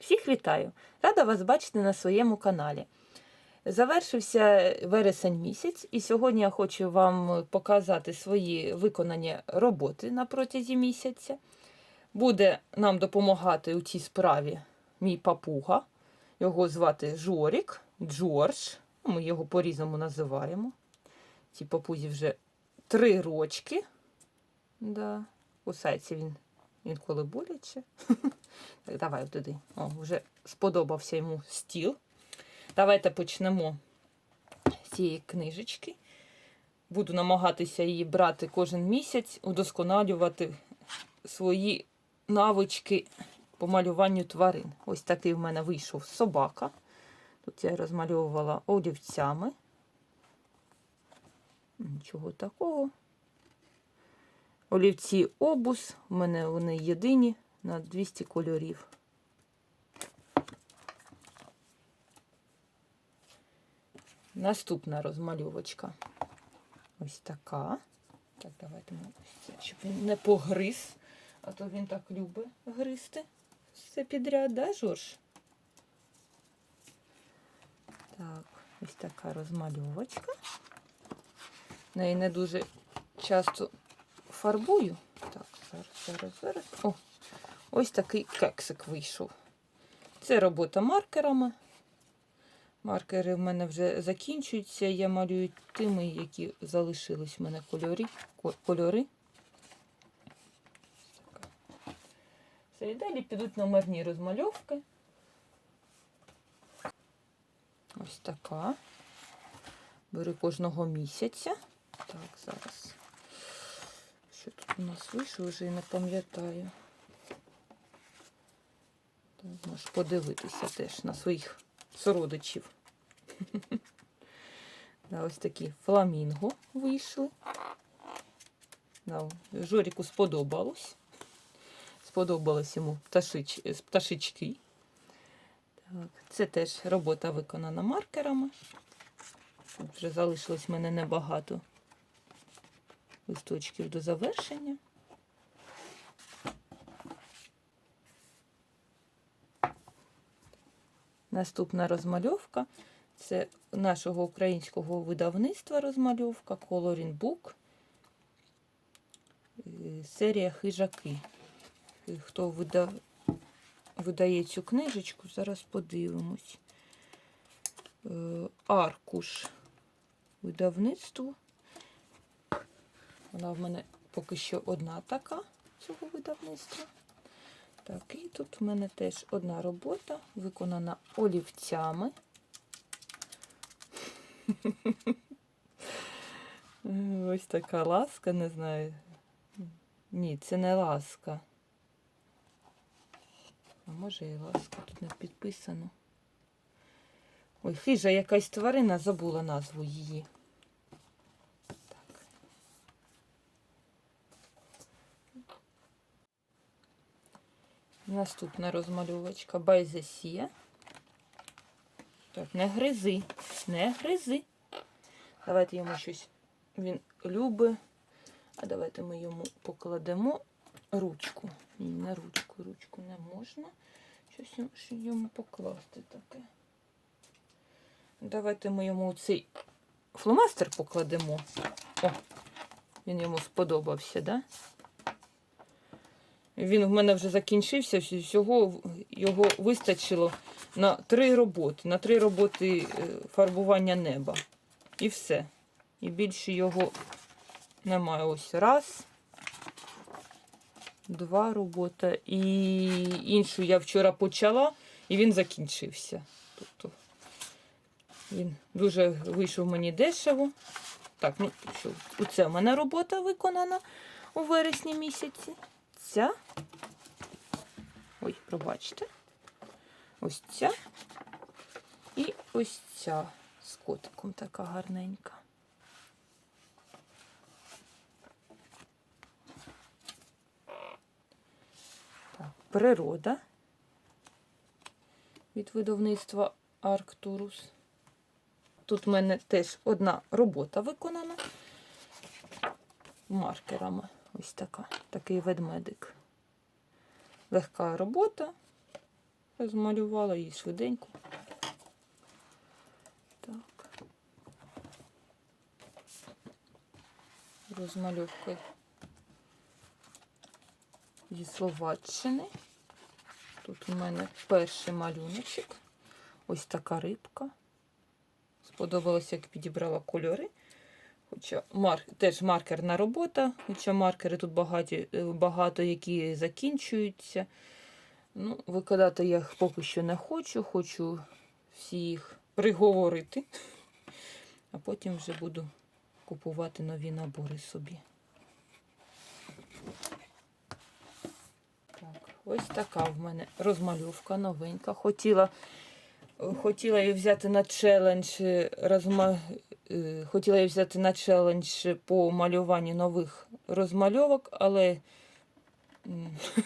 Всіх вітаю! Рада вас бачити на своєму каналі. Завершився вересень місяць, і сьогодні я хочу вам показати свої виконані роботи на протязі місяця. Буде нам допомагати у цій справі мій папуга. Його звати Жорік, Джордж. Ми його по-різному називаємо. Цій папузі вже три рочки. Да. Кусається він інколи боляче. Давай туди. О, вже сподобався йому стіл. Давайте почнемо з цієї книжечки. Буду намагатися її брати кожен місяць, удосконалювати свої навички по малюванню тварин. Ось такий в мене вийшов собака. Тут я розмальовувала олівцями. Нічого такого. Олівці обус. У мене вони єдині на 200 кольорів. Наступна розмальовочка. Ось така. Так, давайте щоб він не погриз, а то він так любить гризти. Все підряд, да, Жорж? Так, ось така розмальовочка. Неї не дуже часто фарбую. Так, зараз, зараз, зараз. О, ось такий кексик вийшов. Це робота маркерами. Маркери в мене вже закінчуються. Я малюю тими, які залишились в мене кольори. ко- кольори. Все, і далі підуть номерні розмальовки. Ось така. Беру кожного місяця. Так, зараз. Що тут у нас вийшло, вже і не пам'ятаю. Можеш подивитися теж на своїх сородичів. Да, ось такі фламінго вийшли. Да, Жоріку сподобалось. Сподобались йому пташич, пташички. Так, це теж робота виконана маркерами. Вже залишилось в мене небагато листочків до завершення. Наступна розмальовка це нашого українського видавництва розмальовка Coloring Book. Серія хижаки. Хто вида... видає цю книжечку, зараз подивимось. Е, Аркуш видавництво. Вона в мене поки що одна така цього видавництва. Так, і тут в мене теж одна робота, виконана олівцями. Ось така ласка, не знаю. Ні, це не ласка. А може і ласка, тут не підписано. Ой, хижа якась тварина, забула назву її. Наступна розмальовочка Байзесія. Так, не гризи, не гризи. Давайте йому щось він любить. А давайте ми йому покладемо ручку. Ні, не ручку, ручку не можна. Щось йому- покласти таке. Давайте ми йому цей фломастер покладемо. О, він йому сподобався, да? Він в мене вже закінчився, всього його вистачило на три роботи. На три роботи е, фарбування неба. І все. І більше його немає. Ось раз, два роботи. І іншу я вчора почала, і він закінчився. Тобто він дуже вийшов мені дешево. Так, ну що, оце в мене робота виконана у вересні місяці. Ця. Ой, пробачте. Ось ця. І ось ця з котиком така гарненька. Так, природа від видавництва Арктурус. Тут в мене теж одна робота виконана маркерами. Ось така, такий ведмедик. Легка робота. розмалювала її швиденько. Так. Розмальовка зі Словаччини. Тут у мене перший малюночок. Ось така рибка. Сподобалося, як підібрала кольори. Хоча мар... теж маркерна робота, хоча маркери тут багаті, е, багато, які закінчуються. Ну, викладати я їх поки що не хочу, хочу всі їх приговорити, а потім вже буду купувати нові набори собі. Так, ось така в мене розмальовка новенька. Хотіла, хотіла її взяти на челендж, розма... е, хотіла її взяти на челендж по малюванню нових розмальовок, але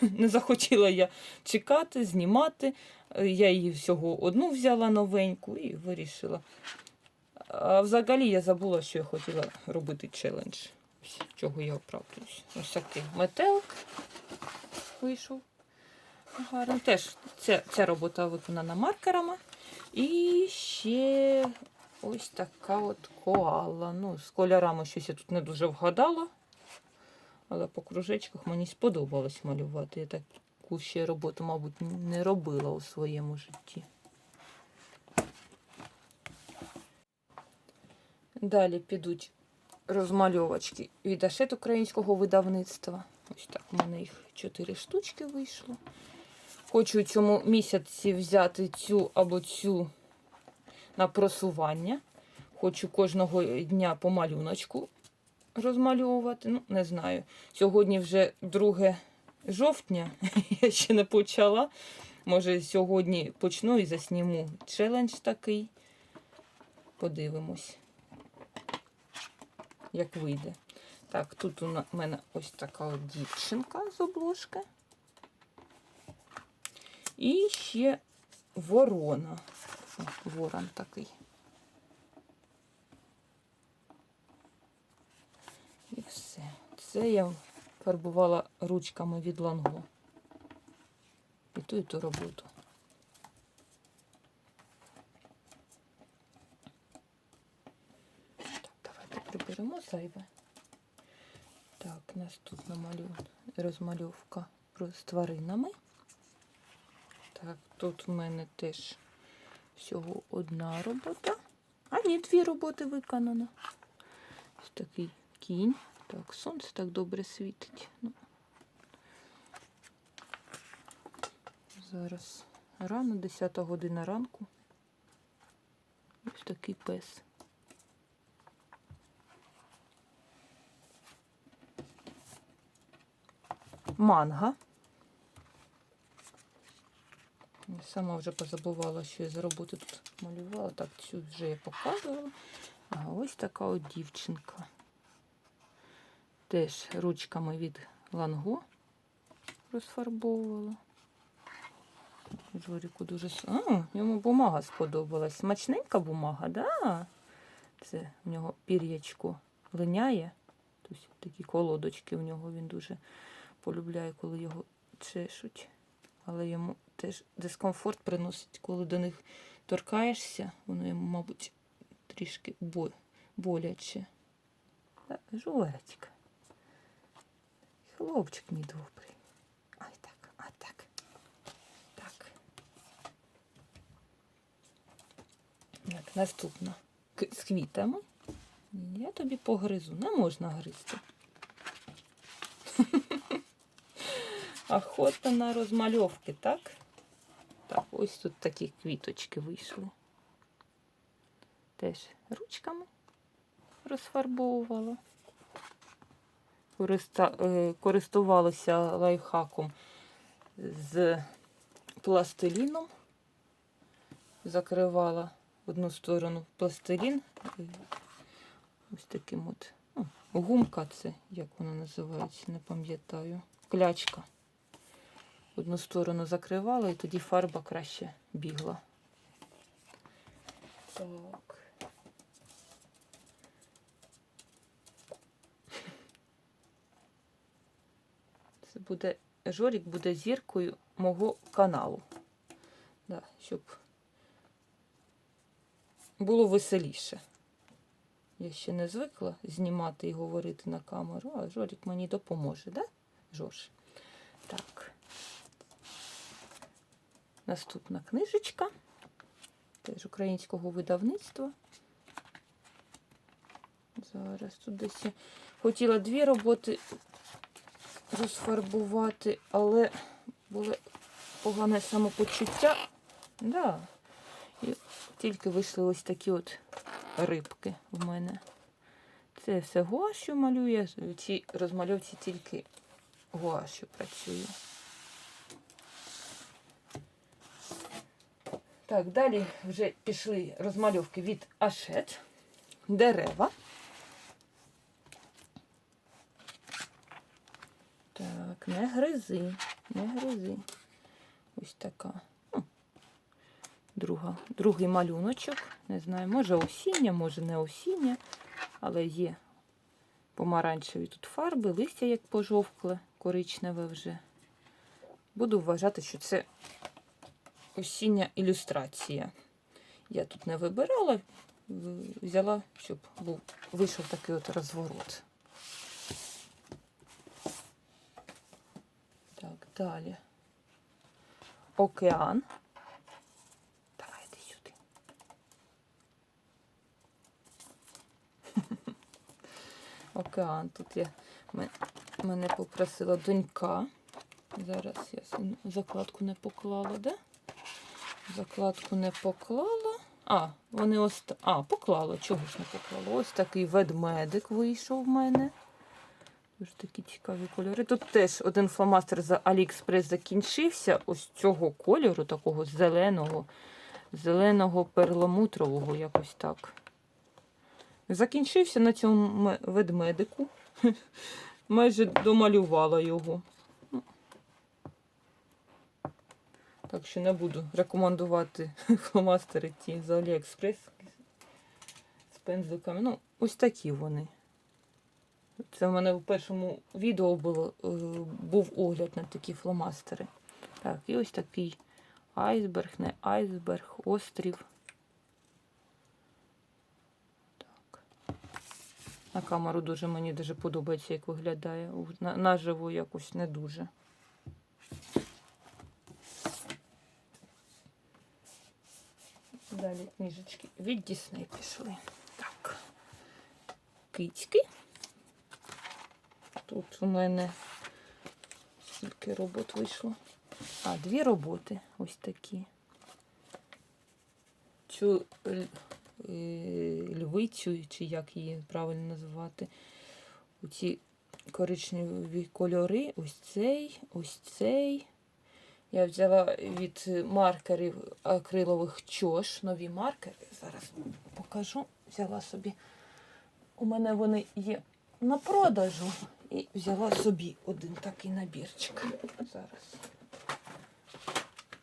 не захотіла я чекати, знімати. Е, Я її всього одну взяла новеньку і вирішила. А взагалі я забула, що я хотіла робити челендж. Ось Чого я оправдуюсь. Ось такий метелик вийшов. Гарно. Теж ця, ця робота виконана маркерами. І ще ось така от коала. Ну, з кольорами щось я тут не дуже вгадала. Але по кружечках мені сподобалось малювати. Я таку ще роботу, мабуть, не робила у своєму житті. Далі підуть розмальовочки від Ашет українського видавництва. Ось так, у мене їх 4 штучки вийшло. Хочу у цьому місяці взяти цю або цю на просування. Хочу кожного дня по малюночку розмальовувати. Ну, не знаю. Сьогодні вже 2 жовтня, я ще не почала. Може, сьогодні почну і засніму челендж такий. Подивимось, як вийде. Так, тут у мене ось така дівчинка з обложки. І ще ворона. О, ворон такий. І все. Це я фарбувала ручками від ланго. І ту, і ту роботу. Так, давайте приберемо зайве. Так, наступна малю... розмальовка з тваринами. Так, тут в мене теж всього одна робота. А ні, дві роботи виконано. Ось такий кінь. Так, сонце так добре світить. Ну. Зараз рано, 10 година ранку. Ось такий пес. Манга. Я Сама вже позабувала, що я за роботи тут малювала. Так, цю вже я показувала. А ось така от дівчинка. Теж ручками від ланго розфарбовувала. Жоріку дуже а, йому бумага сподобалась. Смачненька бумага, да? Це в нього пір'ячко линяє. Тобто такі колодочки в нього він дуже полюбляє, коли його чешуть. Але йому теж дискомфорт приносить, коли до них торкаєшся, воно йому, мабуть, трішки бо- боляче. Жорочка. Хлопчик мій добрий. Ай так, а так. Так. Так, наступна. З квітами. Я тобі погризу. Не можна гризти. Охота на розмальовки, так? Так, ось тут такі квіточки вийшли. Теж ручками розфарбовувала. Е, користувалася лайфхаком з пластиліном. Закривала одну сторону пластилін. Ось таким от. Ну, гумка це, як вона називається, не пам'ятаю. Клячка. Одну сторону закривала і тоді фарба краще бігла. Так. Це буде, Жорік буде зіркою мого каналу. Да, щоб було веселіше. Я ще не звикла знімати і говорити на камеру, а Жорік мені допоможе, да? Жорж? Так. Наступна книжечка. Теж українського видавництва. Зараз тут десь я хотіла дві роботи розфарбувати, але було погане самопочуття. Да. І тільки вийшли ось такі от рибки в мене. Це все гуашю малює. В цій розмальовці тільки гуашю працює. Так, далі вже пішли розмальовки від Ашет. Дерева. Так, не гризи, не гризи. Ось така. Друга, другий малюночок. Не знаю, може осіння, може не осіння, але є помаранчеві тут фарби, листя як пожовкле, коричневе вже. Буду вважати, що це осіння ілюстрація. Я тут не вибирала, взяла, щоб був, вийшов такий от розворот. Так, далі. Океан. Давайте сюди. Океан. Тут я мене попросила донька. Зараз я закладку не поклала, де? Закладку не поклала. А, вони ось. А, поклала. Чого ж не поклала? Ось такий ведмедик вийшов в мене. Дуже такі цікаві кольори. Тут теж один фломастер за AliExpress закінчився. Ось цього кольору, такого зеленого, зеленого перламутрового, якось так. Закінчився на цьому ведмедику. Майже домалювала його. Ну. Так що не буду рекомендувати фломастери ті з AliExpress з пензликами. Ну, ось такі вони. Це в мене в першому відео було, е, був огляд на такі фломастери. Так, і ось такий айсберг, не айсберг, острів. Так. На камеру дуже мені дуже подобається, як виглядає. Наживо якось не дуже. Далі книжечки від Дісней пішли. Так. Кицьки. Тут у мене скільки робот вийшло. А, дві роботи ось такі. Цю е, львицю, чи як її правильно називати. Оці коричневі кольори. Ось цей, ось цей. Я взяла від маркерів акрилових чош, нові маркери. Зараз покажу. Взяла собі. У мене вони є на продажу. І взяла собі один такий набірчик. Зараз.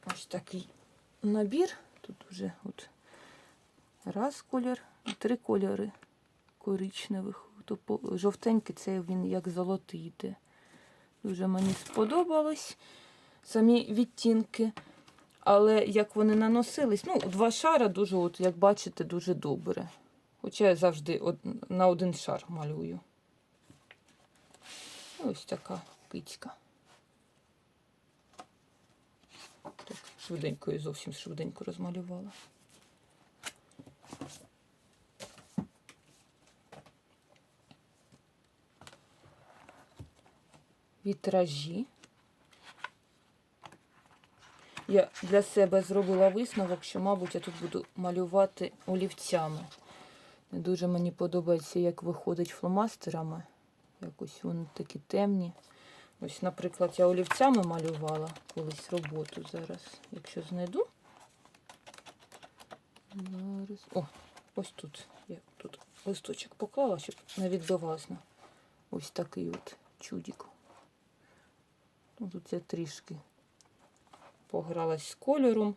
Ось такий набір. Тут вже от раз колір, три кольори коричневих. То по- жовтенький це він як золотий йде. Дуже мені сподобалось самі відтінки. Але як вони наносились, ну, два шара дуже, от, як бачите, дуже добре. Хоча я завжди на один шар малюю. Ось така кицька. Так, швиденько і зовсім швиденько розмалювала. Вітражі. Я для себе зробила висновок, що, мабуть, я тут буду малювати олівцями. Не дуже мені подобається, як виходить фломастерами. Якось вони такі темні. Ось, наприклад, я олівцями малювала колись роботу зараз, якщо знайду. Зараз. О, ось тут. Я тут листочок поклала, щоб не відбивалось на ось такий от чудік. Ну, Тут я трішки погралась з кольором.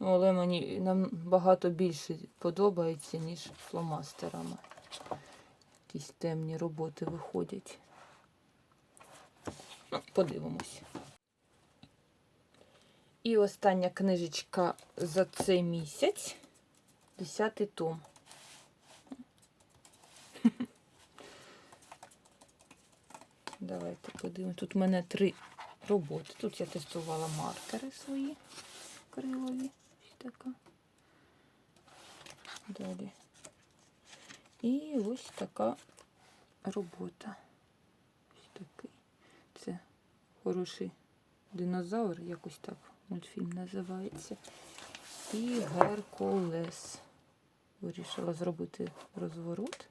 Ну, але мені набагато більше подобається, ніж фломастерами. Якісь темні роботи виходять. Ну, подивимось. І остання книжечка за цей місяць. Десятий том. Давайте подивимось. Тут в мене три роботи. Тут я тестувала маркери свої крилові. Далі. І ось така робота. Ось такий. Це хороший динозавр, якось так мультфільм називається. І Геркулес. Вирішила зробити розворот.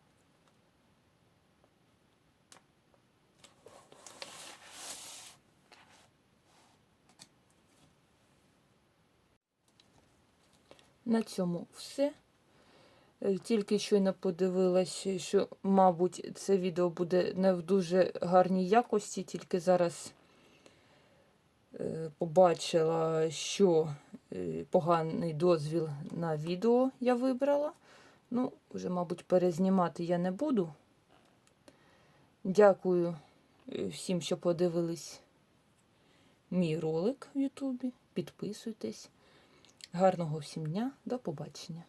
На цьому все. Е, Тільки щойно подивилася, що, мабуть, це відео буде не в дуже гарній якості, тільки зараз е, побачила, що е, поганий дозвіл на відео я вибрала. Ну, вже, мабуть, перезнімати я не буду. Дякую всім, що подивились мій ролик в Ютубі. Підписуйтесь. Гарного всім дня, до побачення.